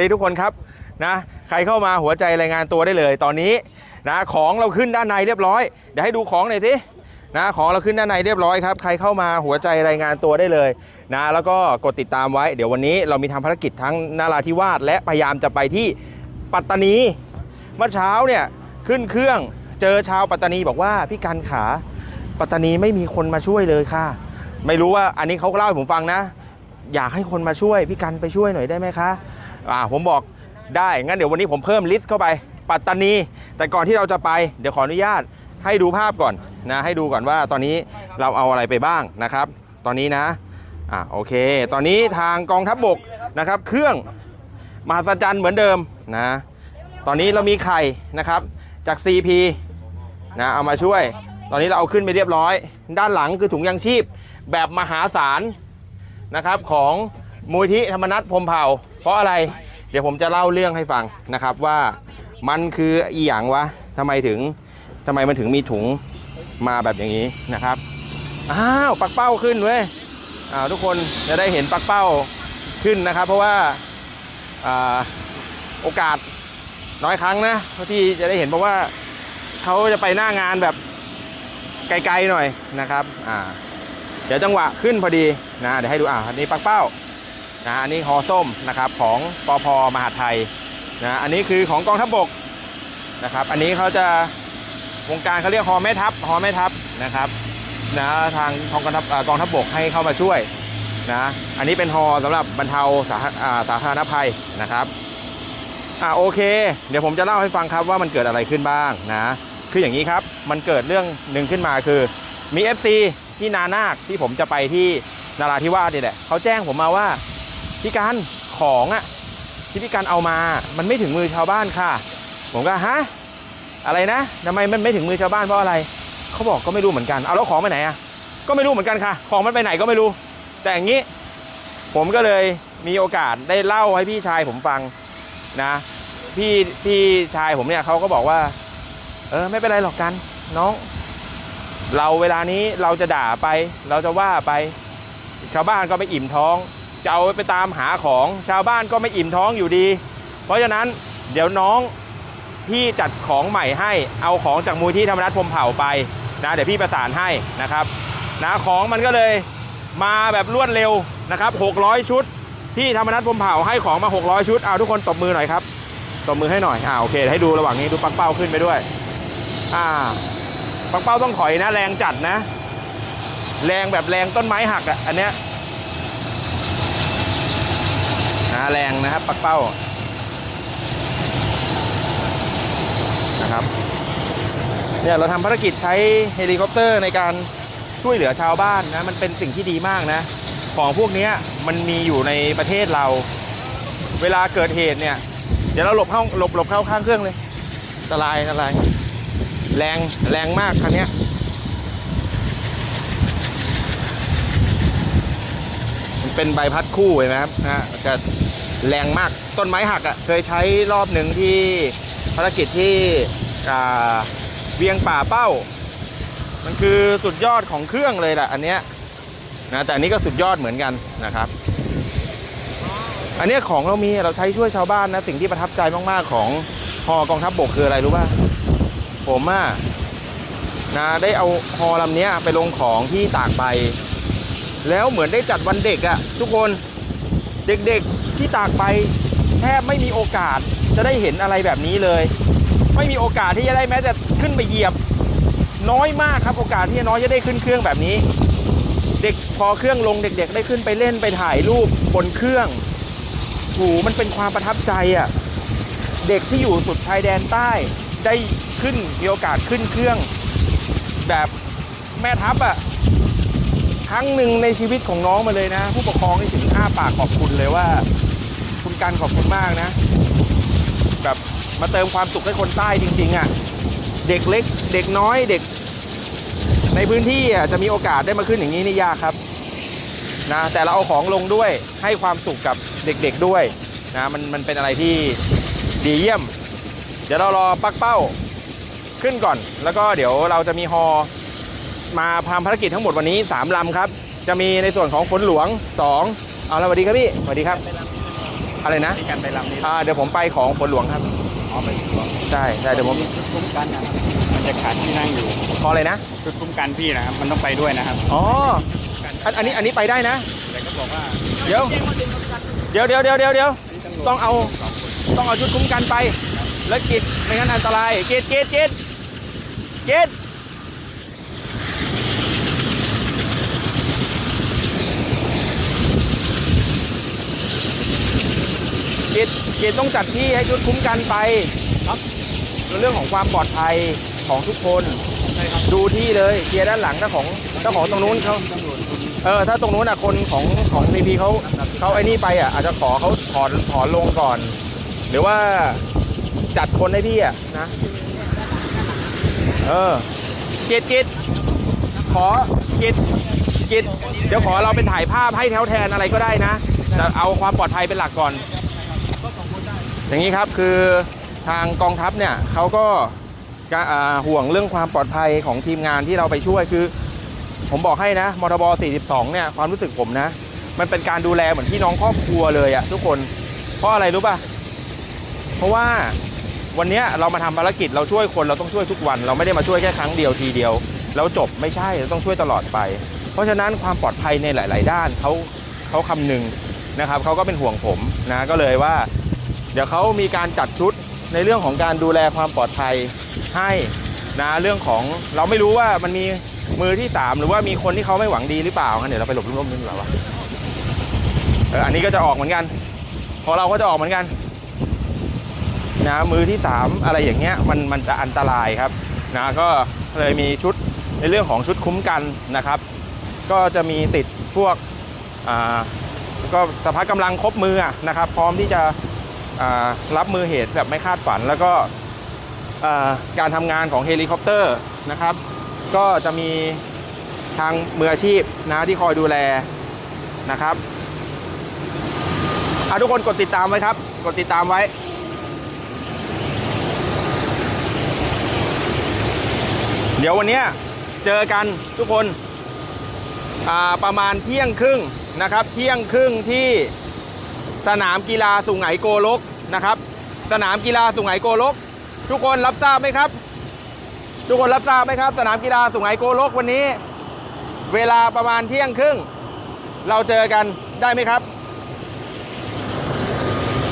สวัสดีทุกคนครับนะใครเข้ามาหัวใจรายงานตัวได้เลย ตอนนี้นะของเราขึ้นด้านในเรียบร้อยเดี๋ยวให้ดูของหน่อยสินะของเราขึ้นด้านในเรียบร้อยครับใครเข้ามาหัวใจรายงานตัวได้เลยนะแล้วก็กดติดตามไว้ เดี๋ยววันนี้เรามีทำภารกิจทั้งนาราธิวาสและพยายามจะไปที่ปัตตานีเมื่อเช้าเนี่ยขึ้นเครื่องเจอชาวปัตตานีบอกว่าพี่กันขาปัตตานีไม่มีคนมาช่วยเลยค่ะ ไม่รู้ว่าอันนี้เขาเล่าให้ผมฟังนะ อยากให้คนมาช่วยพี่กันไปช่วยหน่อยได้ไหมคะ อ่าผมบอกได้งั้นเดี๋ยววันนี้ผมเพิ่มลิสต์เข้าไป ปัตตานี แต่ก่อนที่เราจะไปเดี๋ยวขออนุญาตให้ดูภาพก่อนนะให้ดูก่อนว่าตอนนี้เราเอาอะไรไปบ้างนะครับ ตอนนี้นะอ่าโอเค ตอนนี้ทางกองทัพบบกนะครับ เครื่องมหัศจรรย์เหมือนเดิมนะตอนนี้เรามีไข่นะครับจาก CP นะเอามาช่วย ตอนนี้เราเอาขึ้นไปเรียบร้อย ด้านหลังคือถุงยางชีพแบบมหาศาลนะครับของ มูลที่ธรรมนัฐพรมเผ่า เพราะอะไร เดี๋ยวผมจะเล่าเรื่องให้ฟังนะครับว่ามันคืออีหยังวะทำไมถึงทำไมมันถึงมีถุงมาแบบอย่างนี้นะครับอ้าวปักเป้าขึ้นเว้ยอ้าวทุกคนจะได้เห็นปักเป้าขึ้นนะครับ เพราะว่าอ่าโอกาสน้อยครั้งนะที่จะได้เห็นเพราะว่าเขาจะไปหน้างานแบบไกลๆหน่อยนะครับอ่าเดี๋ยวจังหวะขึ้นพอดีนะเดี๋ยวให้ดูอะอันนี้ปักเป้า นะอันนี้ฮอส้มนะครับของปอพมหาไทยนะอันนี้คือของกองทัพบกนะครับ อันนี้เขาจะวงการเขาเรียกฮอแม่ทัพฮอแม่ทัพนะครับนะทางกองทัพกองทัพบกให้เข้ามาช่วยนะอันนี้เป็นฮอสำหรับบรรเทาสาาสาธารณภัยนะครับอ่าโอเค เดี๋ยวผมจะเล่าให้ฟังครับว่ามันเกิดอะไรขึ้นบ้างนะคืออย่างนี้ครับมันเกิดเรื่องหนึ่งขึ้นมาคือมี FC ที่นานาคที่ผมจะไปที่นาราธิวาสนี่แหละเขาแจ้งผมมาว่า พี่การของอะที่พี่การเอามา มันไม่ถึงมือชาวบ้านค่ะ ผมก็ฮะอะไรนะทำไมมันไม่ถึงมือชาวบ้านเพราะอะไรเขาบอกก็ไม่รู้เหมือนกันเอาแล้วของไปไหนอะก็ไม่รู้เหมือนกันค่ะ ของมันไปไหนก็ไม่รู้ แต่อย่างนี้ ผมก็เลยมีโอกาสได้เล่าให้พี่ชายผมฟังนะพี่พี่ชายผมเนี่ยเขาก็บอกว่า เออไม่เป็นไรหรอกกัน น้อง เราเวลานี้เราจะด่าไป เราจะว่าไป ชาวบ้านก็ไม่อิ่มท้อง จะเอาไปตามหาของชาวบ้านก็ไม่อิ่มท้องอยู่ดี เพราะฉะนั้นเดี๋ยวน้องพี่จัดของใหม่ให้เอาของจากมูลที่ธรรมนัฐพรมเผ่าไปนะเดี๋ยวพี่ประสานให้นะครับนะของมันก็เลยมาแบบรวดเร็วนะครับ 600 ชุด ที่ธรรมนัฐพรมเผ่าให้ของมา 600 ชุดเอาทุกคนตบมือหน่อยครับตบมือให้หน่อยอ่าโอเคให้ดูระหว่างนี้ดูปักเป้าขึ้นไปด้วยอ่าปักเป้าต้องถอยนะแรงจัดนะ แรงแบบแรงต้นไม้หักอะอันเนี้ย นะแรงนะครับ ปักเป้านะครับเนี่ยเราทำภารกิจใช้เฮลิคอปเตอร์ในการช่วยเหลือชาวบ้านนะมันเป็นสิ่งที่ดีมากนะ ของพวกเนี้ยมันมีอยู่ในประเทศเรา เวลาเกิดเหตุเนี่ย เดี๋ยวเราหลบเข้าหลบหลบเข้าข้างเครื่องเลยอันตรายอันตรายแรงแรงมากคันนี้มันเป็นใบพัดคู่เห็นไหมครับนะจะ แรงมากต้นไม้หักอะ่ะเคยใช้รอบหนึ่งที่ภารกิจที่เวียงป่าเป้า มันคือสุดยอดของเครื่องเลยแหละอันเนี้ยนะแต่อันนี้ก็สุดยอดเหมือนกันนะครับ อันเนี้ยของเรามีเราใช้ช่วยชาวบ้านนะสิ่งที่ประทับใจมากๆของพอกองทัพบกคืออะไรรู้ป่ะผมอะนะได้เอาฮอลำเนี้ยไปลงของที่ตากใบ แล้วเหมือนได้จัดวันเด็กอะทุกคนเด็กๆ ที่ตากใบแทบไม่มีโอกาสจะได้เห็นอะไรแบบนี้เลย ไม่มีโอกาสที่จะได้แม้แต่ขึ้นไปเหยียบ น้อยมากครับโอกาสที่น้อยจะได้ขึ้นเครื่องแบบนี้ เด็กพอเครื่องลงเด็ก ๆ ได้ขึ้นไปเล่นไปถ่ายรูปบนเครื่องโหมันเป็นความประทับใจอะเด็กที่อยู่สุดชายแดนใต้ได้ขึ้นมีโอกาสขึ้นเครื่อง แบบแม่ทัพอะ่ะครั้งหนึ่งในชีวิตของน้องมาเลยนะ ผู้ปกครองนี่ถึงอ้าปากขอบคุณเลยว่า กันขอบคุณมากนะ แบบมาเติมความสุขให้คนใต้จริง ๆอะ่ะ เด็กเล็ก เด็กน้อยเด็ก ในพื้นที่อะจะมีโอกาสได้มาขึ้นอย่างนี้นี่ยากครับนะแต่เราเอาของลงด้วยให้ความสุขกับเด็กๆด้วยนะมันมันเป็นอะไรที่ดีเยี่ยม เดี๋ยวเรารอปักเป้าขึ้นก่อน แล้วก็เดี๋ยวเราจะมีฮอมาทำภารกิจทั้งหมดวันนี้3ลำครับ จะมีในส่วนของฝนหลวง2เอาแล้วสวัสดีครับพี่สวัสดีครับ อะไรนะที่กันไปลำนี้อ่าเดี๋ยวผมไปของฝนหลวงครับอ๋อไปถึงหรอใช่ใช่เดี๋ยวผมมีชุดคุ้มกันนะครับมันจะขาดที่นั่งอยู่ขออะไรนะชุดคุ้มกันพี่นะครับมันต้องไปด้วยนะครับอ๋ออันอันนี้อันนี้ไปได้นะแต่ก็บอกว่าเดี๋ยวเดี๋ยวเดี๋ยวเดี๋ยวเดี๋ยวเดี๋ยวนี่ต้องเอาต้องเอาชุดคุ้มกันไป แล้วกิดไม่งั้นอันตรายกิดกิดกิดกิด เกิดกิดต้องจัดที่ให้ชุดคุ้มกันไปครับเรื่องของความปลอดภัยของทุกคนใช่ครับดูที่เลยเคลียร์ด้านหลังเจ้าของเจ้าของตรงนู้นเขาตำรวจเออถ้าตรงนู้นอะคนของของพีพีเขาเขาไอ้นี่ไปอะอาจจะขอเขาถอนถอนลงก่อน หรือว่าจัดคนให้พี่อะนะ เออเกิจกิจขอเกิจกิจเดี๋ยวขอเราเป็นถ่ายภาพให้แถวแทนอะไรก็ได้นะแต่เอาความปลอดภัยเป็นหลักก่อน อย่างนี้ครับคือทางกองทัพเนี่ยเขาก็กห่วงเรื่องความปลอดภัยของทีมงานที่เราไปช่วยคือ ผมบอกให้นะมทบ 42 เนี่ยความรู้สึกผมนะ มันเป็นการดูแลเหมือนพี่น้องครอบครัวเลยอะทุกคนเพราะอะไรรู้ป่ะ เพราะว่าวันนี้เรามาทำภารกิจเราช่วยคนเราต้องช่วยทุกวัน เราไม่ได้มาช่วยแค่ครั้งเดียวทีเดียว แล้วจบไม่ใช่เราต้องช่วยตลอดไป เพราะฉะนั้นความปลอดภัยในหลาย ๆ ด้านเขาเขาคำนึงนะครับเขาก็เป็นห่วงผมนะก็เลยว่า ดี๋ยวเขามีการจัดชุดในเรื่องของการดูแลความปลอดภัยให้นะเรื่องของเราไม่รู้ว่ามันมีมือที่สามหรือว่ามีคนที่เขาไม่หวังดีหรือเปล่างั้นเดี๋ยวเราไปหลบร่มๆนี่ดีกว่าวะเอออันนี้ก็จะออกเหมือนกันของเราก็จะออกเหมือนกันนะมือที่สามอะไรอย่างเงี้ยมันมันจะอันตรายครับนะก็เลยมีชุดในเรื่องของชุดคุ้มกันนะครับ ก็จะมีติดพวกอ่าก็สภาพกำลังครบมือนะครับ พร้อมที่จะ รับมือเหตุแบบไม่คาดฝัน แล้วก็การทำงานของเฮลิคอปเตอร์นะครับ ก็จะมีทางมืออาชีพนะที่คอยดูแลนะครับทุกคนกดติดตามไว้ครับ กดติดตามไว้เดี๋ยววันนี้เจอกันทุกคนประมาณเที่ยงครึ่งนะครับ เที่ยงครึ่งที่ สนามกีฬาสุไหงโกลกนะครับ สนามกีฬาสุไหงโกลก ทุกคนรับทราบไหมครับ ทุกคนรับทราบไหมครับ สนามกีฬาสุไหงโกลกวันนี้ เวลาประมาณเที่ยงครึ่ง เราเจอกันได้ไหมครับ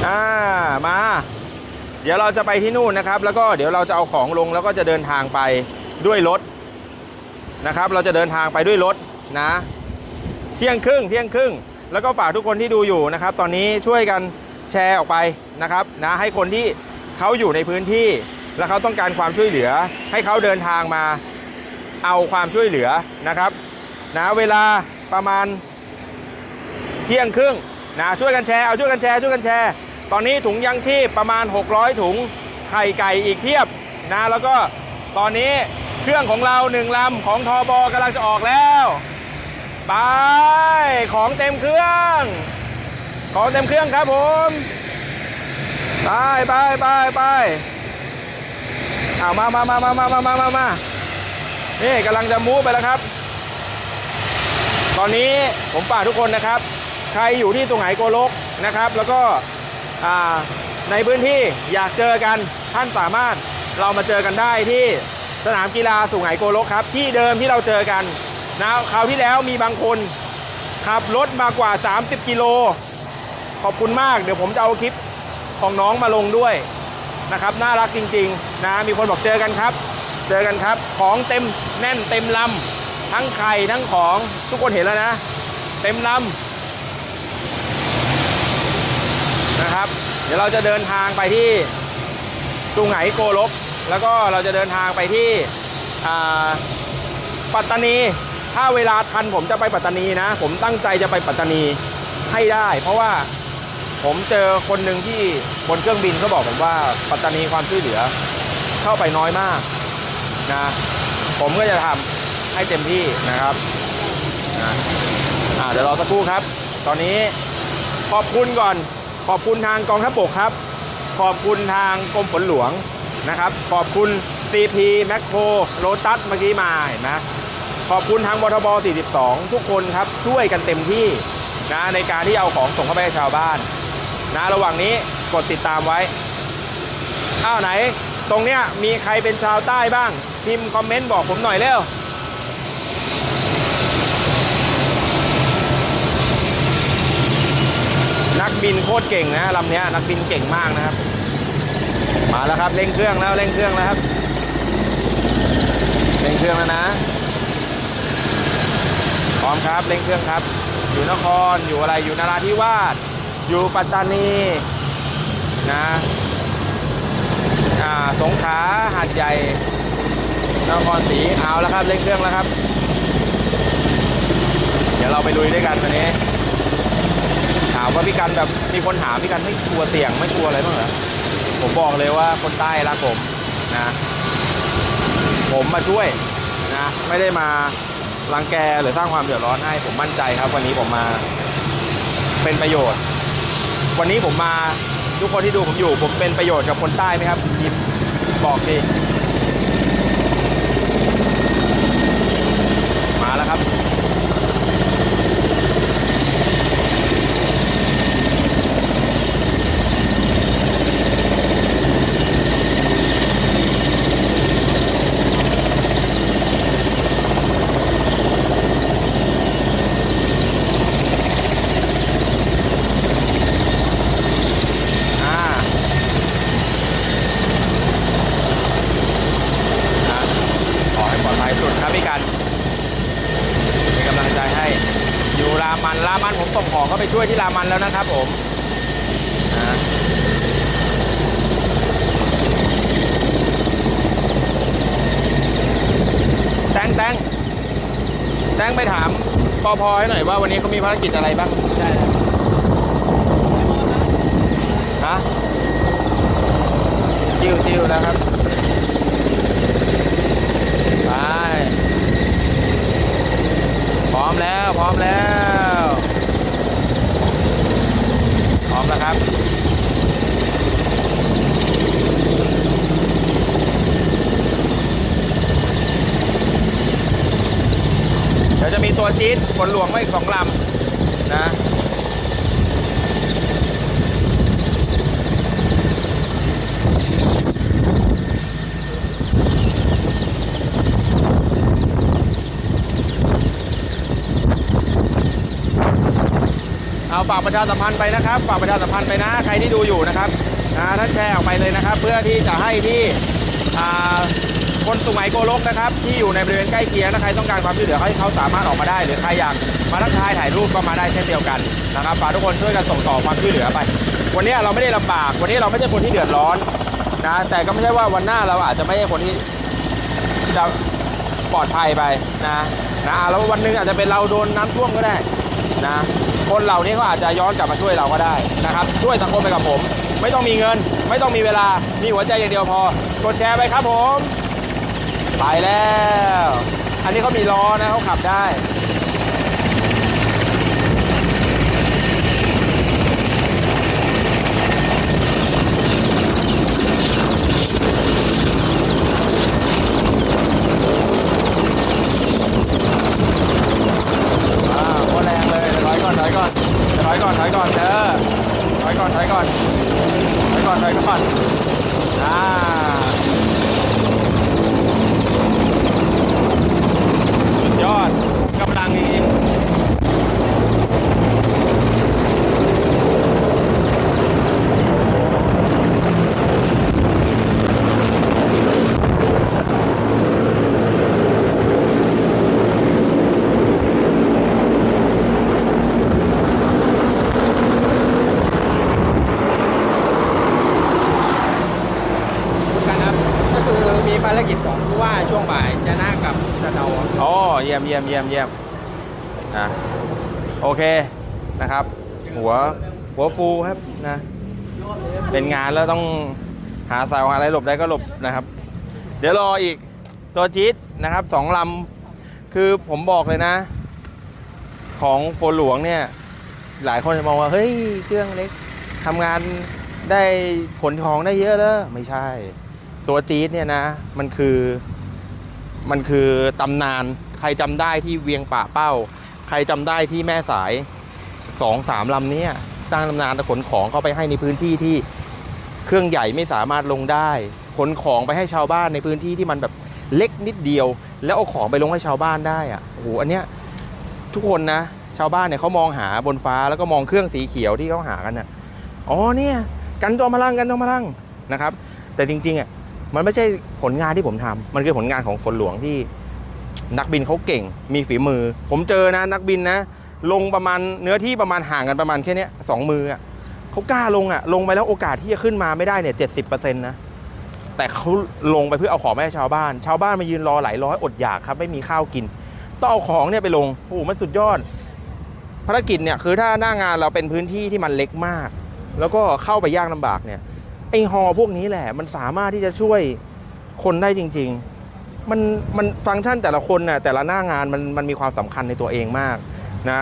อ่ามา เดี๋ยวเราจะไปที่นู่นนะครับ แล้วก็เดี๋ยวเราจะเอาของลงแล้วก็จะเดินทางไปด้วยรถนะครับ เราจะเดินทางไปด้วยรถนะ เที่ยงครึ่งเที่ยงครึ่ง แล้วก็ฝากทุกคนที่ดูอยู่นะครับ ตอนนี้ช่วยกันแชร์ออกไปนะครับนะให้คนที่เขาอยู่ในพื้นที่ แล้วเขาต้องการความช่วยเหลือ ให้เขาเดินทางมาเอาความช่วยเหลือนะครับนะเวลาประมาณเที่ยงครึ่งนะช่วยกันแชร์เอาช่วยกันแชร์ช่วยกันแชร์ ตอนนี้ถุงยังชีพประมาณ 600 ถุงไข่ไก่อีกเพียบนะแล้วก็ตอนนี้เครื่องของเราหนึ่งลำของทอบอกำลังจะออกแล้ว ไป ของเต็มเครื่อง ของเต็มเครื่องครับผม ไปไปไปไปเอามามามามามามามามามานี่กำลังจะมูฟไปแล้วครับ ตอนนี้ผมฝากทุกคนนะครับ ใครอยู่ที่ตรงไหนโกลกนะครับ แล้วก็ในพื้นที่อยากเจอกันท่านสามารถเรามาเจอกันได้ที่สนามกีฬาสุไหงโกลกครับ ที่เดิมที่เราเจอกัน นะคราวที่แล้วมีบางคนขับรถมากว่า 30 กิโล ขอบคุณมาก เดี๋ยวผมจะเอาคลิปของน้องมาลงด้วยนะครับ น่ารักจริงๆนะมีคนบอกเจอกันครับ เจอกันครับ ของเต็มแน่นเต็มลำทั้งไข่ทั้งของทุกคนเห็นแล้วนะ เต็มลำนะครับ เดี๋ยวเราจะเดินทางไปที่สุงไหงโกลกแล้วก็เราจะเดินทางไปที่อ่าปัตตานี ถ้าเวลาทันผมจะไปปัตตานีนะ ผมตั้งใจจะไปปัตตานีให้ได้ เพราะว่าผมเจอคนหนึ่งที่บนเครื่องบินเขาบอกผมว่าปัตตานีความช่วยเหลือ เข้าไปน้อยมากนะผมก็จะทำให้เต็มที่นะครับนะอ่าเดี๋ยวรอสักครู่ครับ ตอนนี้ขอบคุณก่อน ขอบคุณทางกองทัพบกครับ ขอบคุณทางกรมฝนหลวงนะครับ ขอบคุณ CP แมคโครโลตัสเมื่อกี้มาเห็นไหม ขอบคุณทางบทบ42 ทุกคนครับช่วยกันเต็มที่นะในการที่เอาของส่งเข้าไปให้ชาวบ้านนะระหว่างนี้กดติดตามไว้อ้าวไหน ตรงเนี้ยมีใครเป็นชาวใต้บ้างพิมพ์คอมเมนต์บอกผมหน่อยเร็วนักบินโคตรเก่งนะลำเนี้ยนักบินเก่งมากนะครับ มาแล้วครับเร่งเครื่องแล้วเร่งเครื่องแล้วครับเร่งเครื่องแล้วนะ ร้อมครับเร่งเครื่องครับ อยู่นครอยู่อะไรอยู่นราธิวาสอยู่ปัตตานีนะอ่าสงขลาหาดใหญ่นครศรีเอาแล้วครับเร่งเครื่องแล้วครับ เดี๋ยวเราไปลุยด้วยกันวันนี้ถามว่าพี่กันแบบมีคนถามพี่กันไม่กลัวเสี่ยงไม่กลัวอะไรบ้างเหรอผมบอกเลยว่าคนใต้รักผมนะ ผมมาช่วยนะ ไม่ได้มา รังแกหรือสร้างความเดือดร้อนให้ผมมั่นใจครับ วันนี้ผมมาเป็นประโยชน์ วันนี้ผมมาทุกคนที่ดูผมอยู่ ผมเป็นประโยชน์กับคนใต้ไหมครับยิมบอกดิมาแล้วครับ อ่านะขอให้ปลอดภัยสุดครับพี่กันเป็นกำลังใจให้ อยู่รามันรามันผมส่งของเข้าไปช่วย ที่รามันแล้วนะครับผมแตงแตงแตงไปถามปอพอให้หน่อยว่าวันนี้เขามีภารกิจอะไรบ้างได้แล้วฮะจิ้วจิ้วแล้วครับ ไป พร้อมแล้ว พร้อมแล้ว พร้อม แล้วครับ เดี๋ยวจะมีตัวจี๊ดฝนหลวงไว้สองลำนะ ฝากประชาสัมพันธ์ไปนะครับฝากประชาสัมพันธ์ไปนะใครที่ดูอยู่นะครับนะท่านแชร์ออกไปเลยนะครับ เพื่อที่จะให้ที่คนสุไหงโกลกนะครับ ที่อยู่ในบริเวณใกล้เคียงถ้าใครต้องการความช่วยเหลือให้เขาสามารถออกมาได้ หรือใครอยากมาทักทายถ่ายรูปก็มาได้เช่นเดียวกันนะครับฝากทุกคนช่วยกันส่งต่อความช่วยเหลือไป วันนี้เราไม่ได้ลำบาก วันนี้เราไม่ใช่คนที่เดือดร้อนนะแต่ก็ไม่ใช่ว่าวันหน้าเราอาจจะไม่ใช่คนที่จะปลอดภัยไปนะนะแล้ววันหนึงอาจจะเป็นเราโดนน้ำท่วมก็ได้ นะ คนเหล่านี้เขาอาจจะย้อนกลับมาช่วยเราก็ได้นะครับ ช่วยสังคมไปกับผม ไม่ต้องมีเงิน ไม่ต้องมีเวลา มีหัวใจอย่างเดียวพอ กดแชร์ไปครับผม ไปแล้ว อันนี้เขามีล้อนะเขาขับได้ อยก่อนถอยก่อนเออถอยก่อนถอยก่อนถอยก่อนถอยก่อนอ่าสุดยอดกำลังจริงคุณกันครับ ก็คือมีภารกิจของผู้ว่าช่วงบ่ายจะนั่งกับสะเดา อ๋อเยี่ยมเยี่ยมเยี่ยมเยี่ยม อะโอเคนะครับ หัวหัวฟูครับนะเป็นงานแล้วต้องหาเสาหาอะไรหลบได้ก็หลบนะครับ เดี๋ยวรออีกตัวจี๊ดนะครับสองลำคือผมบอกเลยนะ ของโฟนหลวงเนี่ย หลายคนจะมองว่า เฮ้ย เครื่องเล็กทำงานได้ขนของได้เยอะเลยไม่ใช่ ตัวจี๊ดเนี่ยนะ มันคือมันคือตำนานใครจำได้ที่เวียงป่าเป้า ใครจำได้ที่แม่สายสองสามลำนี้สร้างตำนานแต่ขนของเข้าไปให้ในพื้นที่ที่เครื่องใหญ่ไม่สามารถลงได้ ขนของไปให้ชาวบ้านในพื้นที่ที่มันแบบเล็กนิดเดียว แล้วเอาของไปลงให้ชาวบ้านได้อะโอ้โหอันเนี้ยทุกคนนะ ชาวบ้านเนี่ยเขามองหาบนฟ้าแล้วก็มองเครื่องสีเขียวที่เขาหากันน่ะอ๋อเนี่ยกันจอมพลังกันจอมพลังนะครับ แต่จริงๆอะมันไม่ใช่ผลงานที่ผมทำมันคือผลงานของฝนหลวงที่ นักบินเขาเก่ง มีฝีมือ ผมเจอนะนักบินนะ ลงประมาณเนื้อที่ประมาณห่างกันประมาณแค่นี้สองมืออะเขากล้าลงอะ ลงไปแล้วโอกาสที่จะขึ้นมาไม่ได้เนี่ยเจ็ดสิบเปอร์เซ็นต์นะ แต่เขาลงไปเพื่อเอาของมาให้ชาวบ้าน ชาวบ้านมายืนรอหลายร้อยอดอยากครับ ไม่มีข้าวกิน ต้องเอาของเนี่ยไปลง โอ้โห มันสุดยอด ภารกิจเนี่ยคือถ้าหน้างานเราเป็นพื้นที่ที่มันเล็กมาก แล้วก็เข้าไปยากลำบากเนี่ย ไอฮอพวกนี้แหละ มันสามารถที่จะช่วยคนได้จริง ๆ มันมันฟังก์ชันแต่ละคนน่ะแต่ละหน้างานมันมันมีความสำคัญในตัวเองมากนะ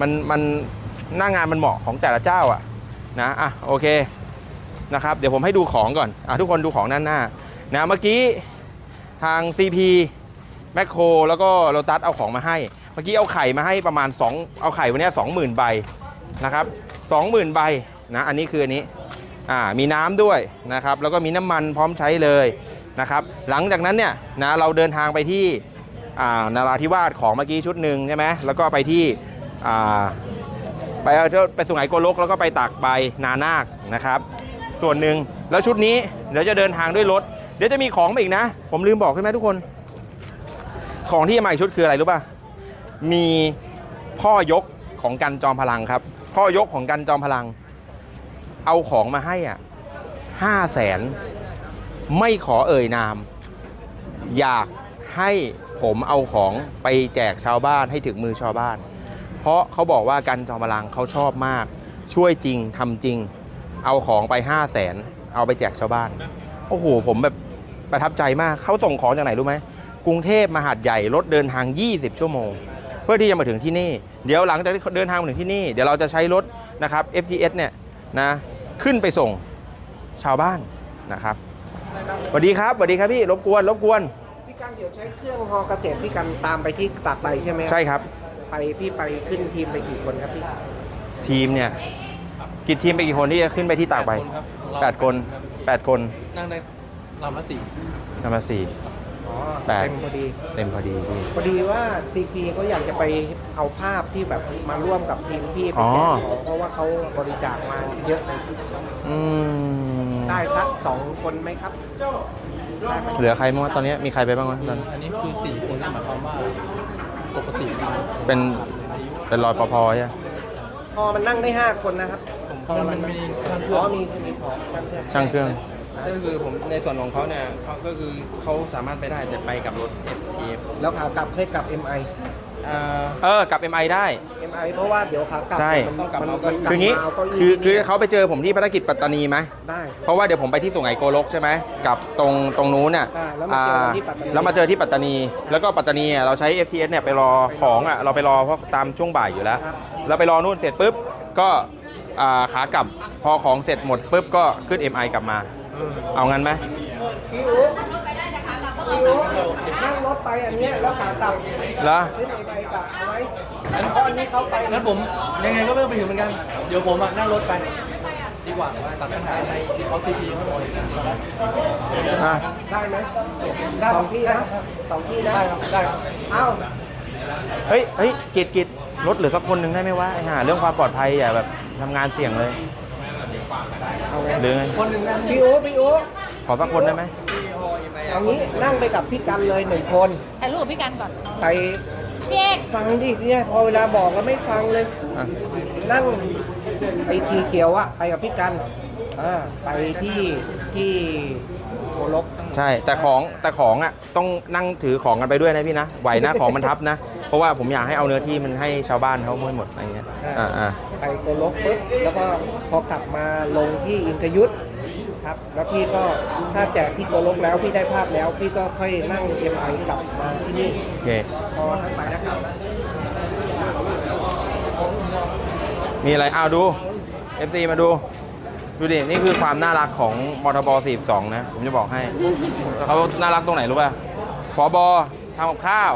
มันมันหน้างานมันเหมาะของแต่ละเจ้าอะนะอะโอเคนะครับเดี๋ยวผมให้ดูของก่อนอะทุกคนดูของด้านหน้านะเมื่อกี้ทาง CP แมคโครแล้วก็โ o ตัสเอาของมาให้ เมื่อกี้เอาไข่มาให้ประมาณ 2 เอาไข่วันนี้สองหมื่นใบนะครับสองหมื่นใบนะอันนี้คืออันนี้อ่ามีน้ำด้วยนะครับแล้วก็มีน้ำมันพร้อมใช้เลย นะครับหลังจากนั้นเนี่ยนะเราเดินทางไปที่านาราธิวาสของเมื่อกี้ชุดหนึ่งใช่ไหมแล้วก็ไปที่ไปเอาไปสุไหงโกลกแล้วก็ไปตากใบนานาคนะครับ ส่วนหนึ่งแล้วชุดนี้เดี๋ยวจะเดินทางด้วยรถ เดี๋ยวจะมีของมาอีกนะ ผมลืมบอกใช่ไหมทุกคน ของที่มาอีกชุดคืออะไรรู้ป่ะมีพ่อยกของกันจอมพลังครับ พ่อยกของกันจอมพลัง เอาของมาให้อะห้าแสน ไม่ขอเอ่ยนาม อยากให้ผมเอาของไปแจกชาวบ้านให้ถึงมือชาวบ้าน เพราะเขาบอกว่ากันจอมพลังเขาชอบมาก ช่วยจริงทำจริง เอาของไปห้าแสนเอาไปแจกชาวบ้าน โอ้โห ผมแบบประทับใจมากเขาส่งของจากไหนรู้ไหมกรุงเทพมหาดใหญ่รถเดินทาง 20 ชั่วโมง เพื่อที่จะมาถึงที่นี่ เดี๋ยวหลังจากที่เดินทางมาถึงที่นี่ เดี๋ยวเราจะใช้รถนะครับ FTS เนี่ยนะขึ้นไปส่งชาวบ้านนะครับ สวัสดีครับสวัสดีครับพี่รบกวนรบกวน พี่กันเดี๋ยวใช้เครื่องฮอเกษตรพี่กันตามไปที่ตากใบใช่ไหมใช่ครับ ไปพี่ไปขึ้นทีมไปกี่คนครับพี่ทีมเนี่ยกี่ทีมไปกี่คนที่จะขึ้นไปที่ตากใบครับแปดคนแปดคนนั่งได้ลำละสี่นำมาสี่ อ๋อแปด เต็มพอดีเต็มพอดีพี่ พอดีว่าซีพีเขาอยากจะไปเอาภาพที่แบบมาร่วมกับทีมพี่ไปอ๋อ แจกของเพราะว่าเขาบริจาคมาเยอะเลยอืม ได้สักสองคนไหมครับได้ไหมเหลือใครบ้างวะตอนนี้มีใครไปบ้างวะตอนนี้อันนี้คือสี่คนนั่นหมายความว่าปกติเป็นเป็นรอยปภใช่ไหมฮอมันนั่งได้ห้าคนนะครับผมเพราะมันมีช่างเคอ๋รื่อองมีมีของช่างเครื่องช่างเครื่อง ก็คือผมในส่วนของเขาเนี่ยเขาก็คือเขาสามารถไปได้แต่ไปกับรถ F T F แล้วขากลับให้กลับ MI อ่า เออกับ MI ได้ MI เพราะว่าเดี๋ยวขากลับใช่ มันต้องกลับมันเอาเก้าอี้คืองี้กลับมาเาเก้าอี้คือคือนี่เขาไปเจอผมที่ภารกิจปัตตานีไหมได้เพราะว่าเดี๋ยวผมไปที่สุไหงโกลกใช่ไหมกับตรงตรงนู้นน่ะอ่าแล้วมาเจอกันที่ปัตตานี แล้วมาเจอที่ปัตตานี แล้วก็ปัตตานีอะเราใช้ FTS เนี่ยไปรอของอะเราไปรอเพราะตามช่วงบ่ายอยู่แล้วครับเราไปรอนู่นเสร็จปุ๊บก็อ่าขากลับพอของเสร็จหมดปุ๊บก็ขึ้น MI กลับมา เอางั้นไหมพี่อู๋พี่อู๋ นั่งรถไปอันเนี้ยแล้วขากลับแล้วขึ้นไปกลับเอาไว้เพราะอันนี้เขาไปงั้นผมยังไงก็ไม่ต้องไปถึงเหมือนกัน เดี๋ยวผมอะนั่งรถไป ดีกว่าตัดปัญหาในที่เขาทีพีเขาบอกอย่างนั้นอะได้ไหมสองที่นะสองที่นะได้ครับได้ครับเอ้าเฮ้ยเฮ้ยกิดกิดรถเหลือสักคนหนึ่งได้ไหมวะไอ้ห่าเรื่องความปลอดภัยอย่าแบบทำงานเสี่ยงเลยเอาไงหรือไงคนหนึ่งนะพี่อู๋พี่อู๋ขอสักคนได้ไหม เอางี้นั่งไปกับพี่กันเลยหนึ่งคนถ่ายรูปกับพี่กันก่อนไปพี่เอกฟังดิเนี่ยพอเวลาบอกแล้วไม่ฟังเลย อะนั่งไอทีเขียวอะไปกับพี่กันอ่าไปที่ที่โกลกใช่แต่ของแต่ของอะต้องนั่งถือของกันไปด้วยนะพี่นะไหวนะของมันทับนะ เพราะว่าผมอยากให้เอาเนื้อที่มันให้ชาวบ้านเขาหมดอะไรเงี้ยอ่าอ่าไปโกลกปุ๊บแล้วก็พอกลับมาลงที่อินทยุทธ ครับ แล้วพี่ก็ถ้าแจกที่โกลกแล้วพี่ได้ภาพแล้ว พี่ก็ค่อยนั่งเอ็มไอกลับมาที่นี่โอเค พอทั้งไปนะครับมีอะไรอ้าวดู FC มาดู ดูดิ นี่คือความน่ารักของมทบ42 นะ ผมจะบอกให้ เขาน่ารักตรงไหนรู้ป่ะผอบอทำกับข้าว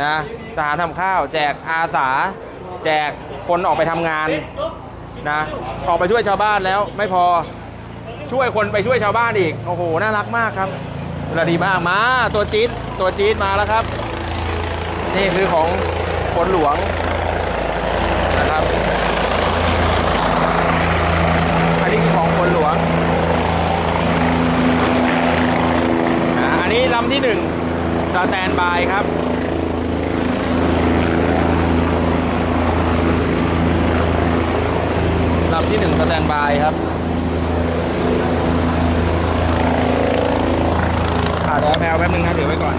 นะทหารทำข้าว แจกอาสา แจกคนออกไปทำงาน นะ ออกไปช่วยชาวบ้านแล้วไม่พอ ช่วยคนไปช่วยชาวบ้านอีก โอ้โห น่ารักมากครับเวลาดีมากมา ตัวจี๊ดตัวจี๊ดมาแล้วครับ นี่คือของฝนหลวงนะครับ อันนี้คือของฝนหลวงอันนี้ลำที่หนึ่งสแตนบายครับลำที่หนึ่งสแตนบายครับ อ่าเดี๋ยวแพลวแป๊บนึงนะถือไว้ก่อน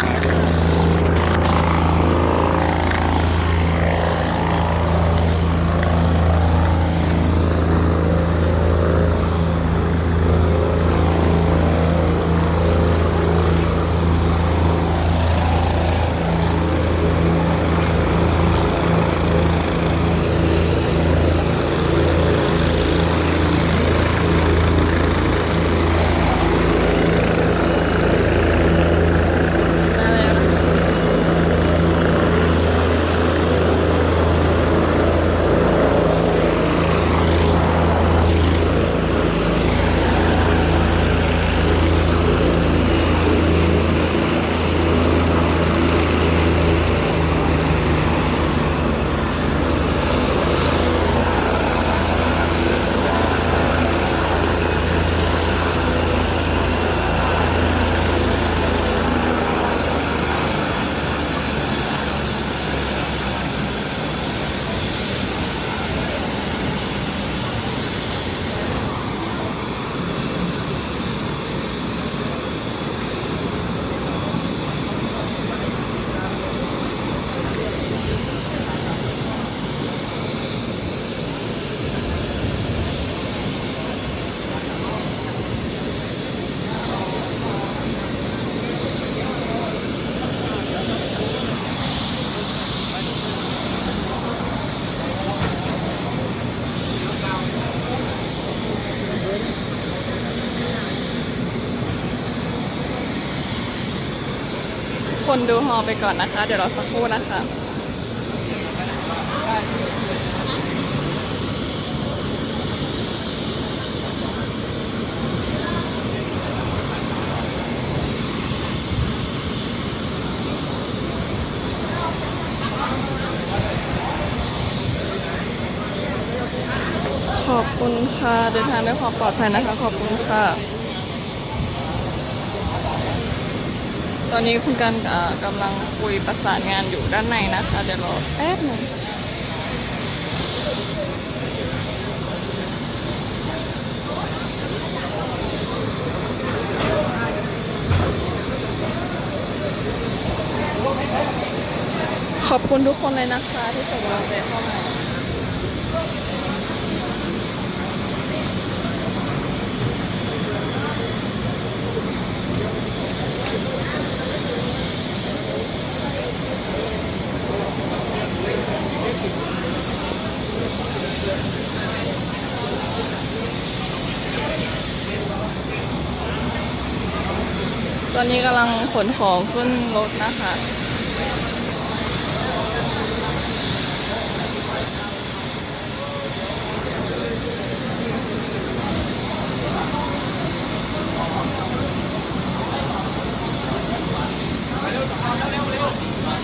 คนดูฮอไปก่อนนะคะ เดี๋ยวเราสักครู่นะคะขอบคุณค่ะ เดินทางด้วยความปลอดภัยนะคะ ขอบคุณค่ะ ตอนนี้คุณกันกำลังคุยประสานงานอยู่ด้านในนะคะเดี๋ยวรอแป๊บหนึ่งขอบคุณทุกคนเลยนะคะที่ส่งกำลังใจเข้ามา ตอนนี้กำลังขนของขึ้นรถนะคะ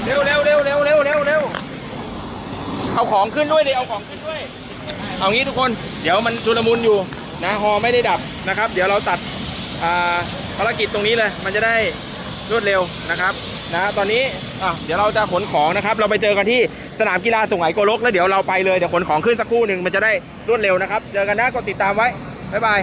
เร็วเร็วเร็วเร็วเร็วเร็วเร็วเอาของขึ้นด้วยดิเอาของขึ้นด้วย เอางี้ทุกคน เดี๋ยวมันชุลมุนอยู่นะฮอไม่ได้ดับนะครับ เดี๋ยวเราตัดอ่า ภารกิจตรงนี้เลยมันจะได้รวดเร็วนะครับนะตอนนี้อะเดี๋ยวเราจะขนของนะครับ เราไปเจอกันที่สนามกีฬาสุไหงโกลกแล้วเดี๋ยวเราไปเลยเดี๋ยวขนของขึ้นสักครู่หนึ่งมันจะได้รวดเร็วนะครับ เจอกันนะกดติดตามไว้บ๊ายบาย